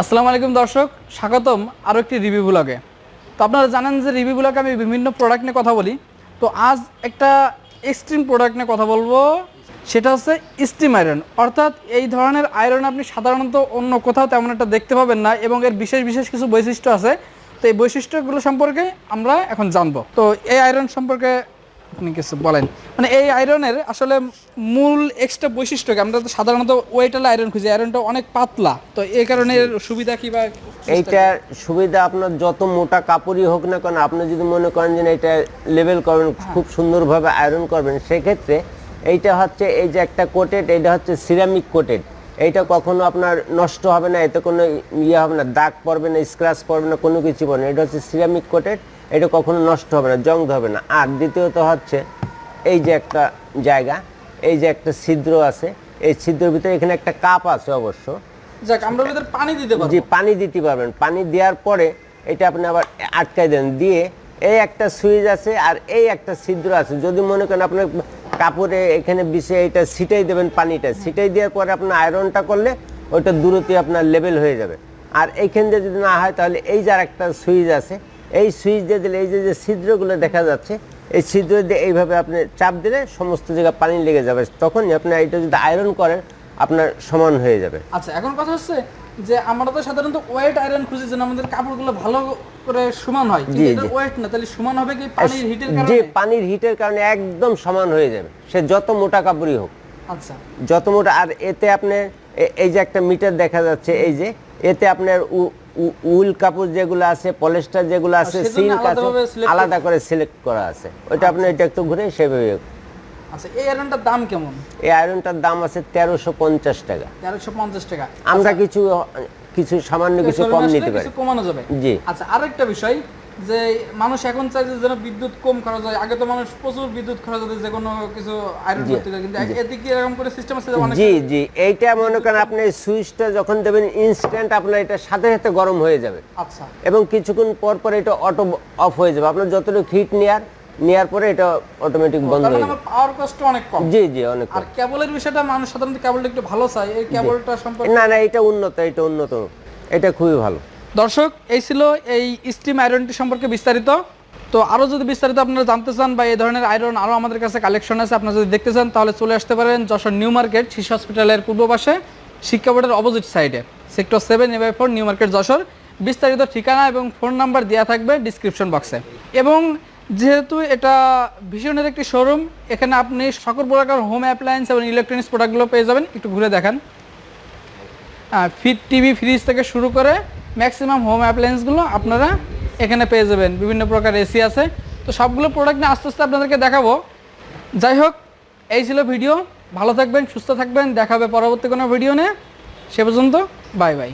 আসসালামু আলাইকুম দর্শক, স্বাগতম আরও একটি রিভিউ ব্লগে। তো আপনারা জানেন যে রিভিউ ব্লগে আমি বিভিন্ন প্রোডাক্ট নিয়ে কথা বলি। তো আজ একটা এক্সট্রিম প্রোডাক্ট নিয়ে কথা বলব, সেটা হচ্ছে স্টিম আয়রন অর্থাৎ এই ধরনের আয়রন আপনি সাধারণত অন্য কোথাও তেমন একটা দেখতে পাবেন না এবং এর বিশেষ বিশেষ কিছু বৈশিষ্ট্য আছে। তো এই বৈশিষ্ট্যগুলো সম্পর্কে আমরা এখন জানব। তো এই আয়রন সম্পর্কে আপনি কিছু বলেন। মানে এই আয়রনের আসলে মূল এক্সট্রা বৈশিষ্ট্য কি? আমরা তো সাধারণত ওয়েটালে আয়রন খুঁজি আয়রনটা অনেক পাতলা। তো এই কারণে সুবিধা কি বা এইটার সুবিধা আপনার যত মোটা কাপড়ই হোক না কেন আপনি যদি মনে করেন যে এটা লেভেল করবেন খুব সুন্দরভাবে আয়রন করবেন সেক্ষেত্রে এইটা হচ্ছে এই যে একটা কোটেড এটা হচ্ছে সিরামিক কোটেড এইটা কখনো আপনার নষ্ট হবে না এতে কোনো ইয়ে হবে না দাগ পড়বে না স্ক্র্যাচ পড়বে না কোনো কিছু পড়বে না। এটা হচ্ছে সিরামিক কোটেড এটা কখনো নষ্ট হবে না জং হবে না। আর দ্বিতীয়ত হচ্ছে এই যে একটা জায়গা এই যে একটা ছিদ্র আছে এই ছিদ্রের ভিতরে এখানে একটা কাপ আছে অবশ্য। যাক আমরা ভিতরে পানি দিতে পারব। জি পানি দিতে পারবেন। পানি দেওয়ার পরে এটা আপনি আবার আটকাই দেন। দিয়ে এই একটা সুইচ আছে আর এই একটা ছিদ্র আছে। যদি মনে করেন আপনার কাপড়ে এখানে বিষে এটা ছিটাই দেবেন পানিটা। ছিটাই দেওয়ার পরে আপনার আয়রনটা করলে ওইটা দূরত্বে আপনার লেভেল হয়ে যাবে। আর এইখান দিয়ে যদি না হয় তাহলে এই যে আর একটা সুইচ আছে এই সুইচ দিয়ে দিলে এই যে যে ছিদ্রগুলো দেখা যাচ্ছে এই ছিদ্র দিয়ে এইভাবে আপনি চাপ দিলে সমস্ত জায়গায় পানি লেগে যাবে। তখনই আপনি এটা যদি আয়রন করেন আপনার সমান হয়ে যাবে। আচ্ছা এখন কথা হচ্ছে যে আমরা তো সাধারণত ওয়েট আয়রন খুঁজি যেন আমাদের কাপড়গুলো ভালো করে সমান হয়। কিন্তু এটা ওয়েট না তাহলে সমান হবে কি পানির হিটের কারণে? যে পানির হিটের কারণে একদম সমান হয়ে যাবে। সে যত মোটা কাপড়ই হোক। আচ্ছা। যত মোটা আর এতে আপনার এ- এই যে একটা মিটার দেখা যাচ্ছে এই যে এতে আপনার উল কাপড় যেগুলো আছে পলিস্টার যেগুলো আছে সিল্ক আছে আলাদা করে সিলেক্ট করা আছে। ওইটা আপনি এটা একটু ঘুরে সেভাবে আচ্ছা এই আয়রনটার দাম কেমন? এই আয়রনটার দাম আছে তেরোশো পঞ্চাশ টাকা। তেরোশো পঞ্চাশ টাকা। আমরা কিছু কিছু সামান্য কিছু কম নিতে পারি। কমানো যাবে। জি। আচ্ছা আরেকটা বিষয় যে মানুষ এখন চাই যে যেন বিদ্যুৎ কম খরচ হয়। আগে তো মানুষ প্রচুর বিদ্যুৎ খরচ হতো যে কোনো কিছু আয়রন করতে। কিন্তু এতে কি এরকম করে সিস্টেম আছে অনেক জি জি। এইটা মনে করেন আপনি সুইচটা যখন দেবেন ইনস্ট্যান্ট আপনার এটা সাথে সাথে গরম হয়ে যাবে। আচ্ছা। এবং কিছুক্ষণ পর পর এটা অটো অফ হয়ে যাবে। আপনার যতটুকু হিট নেয়ার নেয়ার পরে এটা অটোমেটিক বন্ধ হয়ে মানে যাবে। পাওয়ার কষ্ট অনেক কম। জি জি অনেক আর কেবলের বিষয়টা মানুষ সাধারণত কেবলটা একটু ভালো চাই এই কেবলটা সম্পর্কে না না এটা উন্নত এটা উন্নত। এটা খুবই ভালো। দর্শক, এই ছিল এই স্টিম আয়রনটি সম্পর্কে বিস্তারিত। তো আরও যদি বিস্তারিত আপনারা জানতে চান বা এই ধরনের আয়রন আরও আমাদের কাছে কালেকশন আছে, আপনারা যদি দেখতে চান, তাহলে চলে আসতে পারেন যশোর নিউ মার্কেট, শিশু হসপিটালের পূর্ব পাশে শিক্ষা বোর্ডের অপোজিট সাইডে sector seven A four new market Jessore. বিস্তারিত ঠিকানা এবং ফোন নাম্বার দেওয়া থাকবে ডিসক্রিপশন বক্সে এবং যেহেতু এটা ভীষণের একটি শোরুম এখানে আপনি সকল প্রকার হোম অ্যাপ্লায়েন্স এবং ইলেকট্রনিক্স প্রোডাক্টগুলো পেয়ে যাবেন। একটু ঘুরে দেখান। ফিট টিভি ফ্রিজ থেকে শুরু করে ম্যাক্সিমাম হোম অ্যাপ্লায়েন্সগুলো আপনারা এখানে পেয়ে যাবেন। বিভিন্ন প্রকার এসি আছে। তো সবগুলো প্রোডাক্ট নিয়ে আস্তে আস্তে আপনাদেরকে দেখাবো। যাই হোক, এই ছিল ভিডিও ভালো থাকবেন, সুস্থ থাকবেন। দেখাবে পরবর্তী কোনো ভিডিও নিয়ে। সে পর্যন্ত বাই বাই